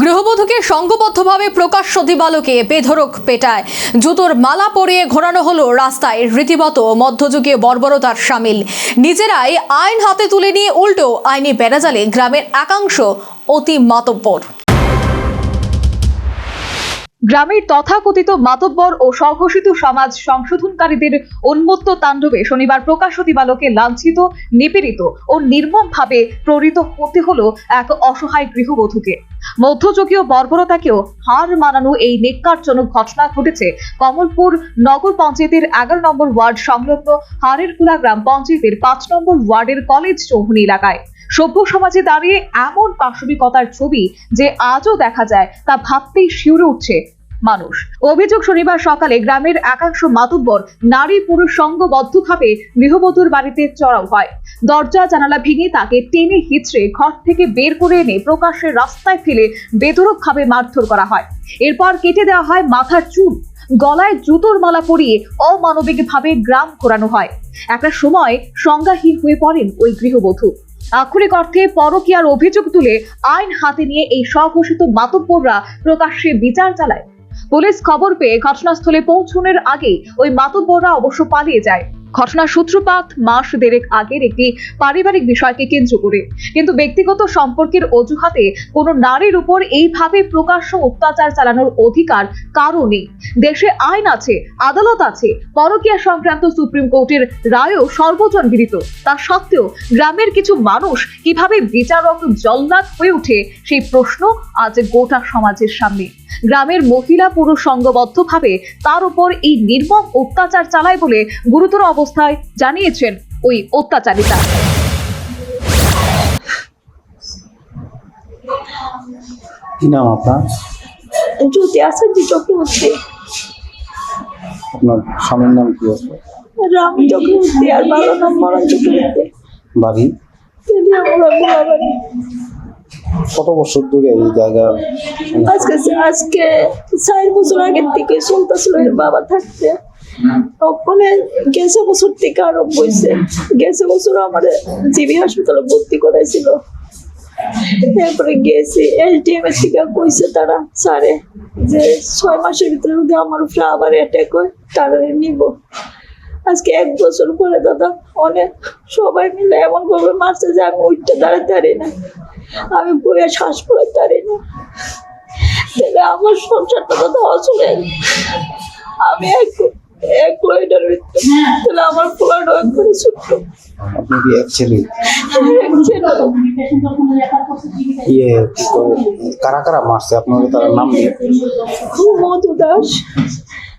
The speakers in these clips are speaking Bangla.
গৃহবধূকে সংঘবদ্ধভাবে প্রকাশ্য দিবালোকে বেধরক পেটায়। জুতোর মালা পরিয়ে ঘোরানো হলো রাস্তায়। রীতিমতো মধ্যযুগীয় বর্বরতার সামিল। নিজেরাই আইন হাতে তুলে নিয়ে উল্টো আইনি বেড়াজালে গ্রামের একাংশ অতি মাতব্বর। গ্রামের তথাকথিত মাতব্বর ও স্বঘোষিত সমাজ সংশোধনকারীদের উন্মত্ত তাণ্ডবে শনিবার প্রকাশ্য দিবালোকে লাঞ্ছিত, নিপীড়িত ও নির্মমভাবে প্ররিত হতে হলো এক অসহায় গৃহবধূকে। মধ্যযুগীয় বর্বরতাকেও হার মানানো এই নেককারজনক ঘটনা ঘটেছে কমলপুর নগর পঞ্চায়েতের এগারো নম্বর ওয়ার্ড সংলগ্ন হারেরকুলা গ্রাম পঞ্চায়েতের পাঁচ নম্বর ওয়ার্ডের কলেজ চৌহনি এলাকায়। সভ্য সমাজে দাঁড়িয়ে এমন পাশবিকতার ছবি যে আজও দেখা যায় তা ভাবতেই শিউরে উঠছে মানুষ। অভিযোগ শনিবার সকালে গ্রামের একাংশ মাতুব্বর নারী পুরুষ সঙ্গবদ্ধভাবে গৃহবধূর বাড়িতে চড়াও হয়। দরজা, জানালা ভেঙে তাকে টেনে হিচড়ে ঘর থেকে বের করে এনে প্রকাশ্যে রাস্তায় ফেলে বেধরকভাবে মারধর করা হয়। এরপর কেটে দেওয়া হয় মাথার চুল। গলায় জুতোর মালা পরিয়ে অমানবিকভাবে গ্রাম ঘোরানো হয়। একটা সময় সংজ্ঞাহীন হয়ে পড়েন ওই গৃহবধূ। আক্ষরিক অর্থে পরকীয়ার অভিযোগ তুলে আইন হাতে নিয়ে এই স্বঘোষিত মাতব্বররা প্রকাশ্যে বিচার চালায়। পুলিশ খবর পেয়ে ঘটনাস্থলে পৌঁছানোর আগেই ওই মাতব্বররা অবশ্য পালিয়ে যায়। ঘটনার সূত্রপাত মাস দেড়েক আগের একটি পারিবারিক বিষয়কে কেন্দ্র করে। কিন্তু ব্যক্তিগত সম্পর্কের অজুহাতে কোনো নারীর উপর এইভাবে প্রকাশ্য অত্যাচার চালানোর অধিকার কারও নেই। দেশে আইন আছে, আদালত আছে, পরকীয়া সংক্রান্ত সুপ্রিম কোর্টের রায়ও সর্বজন বিদিত তা সত্ত্বেও গ্রামের কিছু মানুষ কীভাবে বিচারক জল্লাদ হয়ে ওঠে সেই প্রশ্ন আজ গোটা সমাজের সামনে। গ্রামের মহিলা পুরুষ সংঘবদ্ধভাবে তার উপর এই নির্মম অত্যাচার চালায় বলে গুরুতর অবস্থায় জানিয়েছেন ওই অত্যাচারিতা। কি নাম আপনার? জ্যোতি আচার্য চক্রবর্তী। আপনার স্বামীর নাম কি আছে? রাম চক্রবর্তী আর বারো নাম মরণ চক্রবর্তী। বাড়ি? তেলিয়ামুড়া গোলাবাড়ি কত বছর ধরে এই জায়গা? আজকে আজকে চার বছর আগের থেকে শুনতেছিল বাবা থাকতে ওখানে গেছে বছর থেকে আরম্ভ হয়েছে। গেছে বছর আমার জিবি হাসপাতালে ভর্তি করাইছিল। তারপরে গেছি এসডিএম এর থেকে কইছে তারা, স্যারে, যে ছয় মাসের ভিতরে যদি আমার উপরে আবার অ্যাটাক হয় তারা নিব। আজকে এক বছর পরে দাদা, অনেক সবাই মিলে এমন ভাবে মারছে যে আমি উঠতে দাঁড়াতে পারি না। আমি বইয়ে শ্বাস পড়াতে পারি না। তাহলে আমার সংসারটা দাদা অচলে আমি এক এক ভিতরে তাহলে আমার একবারে ছোট্ট। আপনি কি এক ছেলে? এক ছেলে। ইয়ে কারা কারা মারছে? আপনাকে তার নাম দিয়ে মধু দাস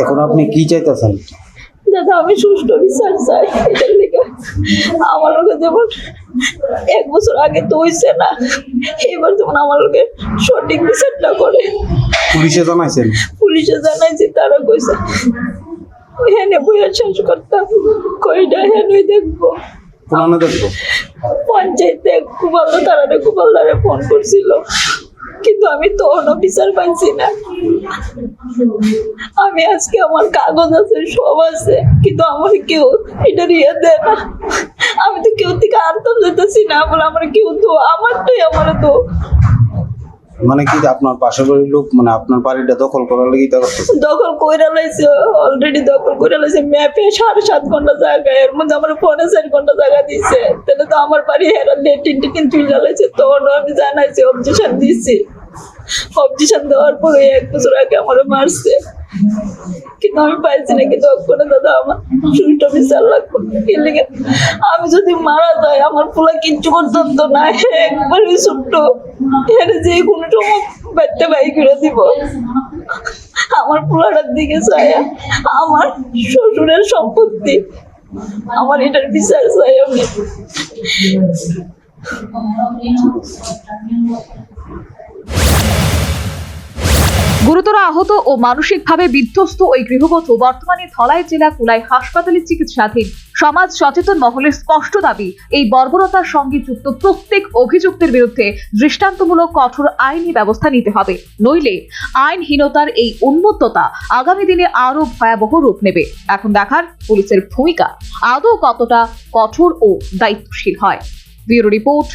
এখন আপনি কি চাইতেছেন? দাদা আমি সুষ্ঠু বিচার চাই। এটার লিগে আমার লোকে যেমন এক বছর আগে তো হইছে না এবার যেমন আমার লোকে সঠিক বিচারটা করে। পুলিশে জানাইছেন? পুলিশে জানাইছি তারা কইছে হেনে বইয়া শেষ করতাম কইটা হেনে দেখব কোনানো দেখব? পঞ্চায়েতে কুমাল্লা তারা কুমাল্লারে ফোন করছিল। কিন্তু আমি তো অন্য বিচার পাইছি না। আমি আজকে আমার কাগজ আছে, সব আছে, কিন্তু আমার কেউ এটা রিয়া দেয় না। আমি তো কেউ থেকে আনতাম যেতেছি না বলে আমার কেউ তো আমারটাই আমার তো মানে কি আপনার পাশের বাড়ির লোক মানে আপনার বাড়িটা দখল করার লাগি তা করতেছে? দখল কইরা লাইছে অলরেডি দখল কইরা লাইছে ম্যাপে সাড়ে সাত ঘণ্টা জায়গা, এর মধ্যে আমার ফোনে চার ঘণ্টা জায়গা দিছে। তাহলে তো আমার বাড়ি হেরার লেটিন টিকিন তুলে লাইছে, তখন আমি জানাইছি অবজেকশন দিছি। অবজেকশন দেওয়ার পরে এক বছর আগে আমার মারছে। কিন্তু আমি পাইছি না, কিন্তু ওখানে দাদা আমার সুইটা বিচার লাগবে। আমি যদি মারা যাই, আমার পোলা কিচ্ছু করতাম তো না, একবারই ছোট্ট। এর যে কোনো সময় বাচ্চা বাই করে দিব। আমার পোলাটার দিকে চায়া, আমার শ্বশুরের সম্পত্তি, আমার এটার বিচার চাই আমি। গুরুতর আহত ও মানসিকভাবে বিধ্বস্ত ওই গৃহবধূ বর্তমানে ধলাই জেলা কুলাই হাসপাতালে চিকিৎসাধীন। সমাজ সচেতন মহলের স্পষ্ট দাবি, এই বর্বরতার সঙ্গে যুক্ত প্রত্যেক অভিযুক্তের বিরুদ্ধে দৃষ্টান্তমূলক কঠোর আইনি ব্যবস্থা নিতে হবে। নইলে আইনহীনতার এই উন্মত্ততা আগামী দিনে আরও ভয়াবহ রূপ নেবে। এখন দেখার পুলিশের ভূমিকা, আদৌ কতটা কঠোর ও দায়িত্বশীল হয়। Bureau report,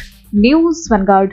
news Vanguard.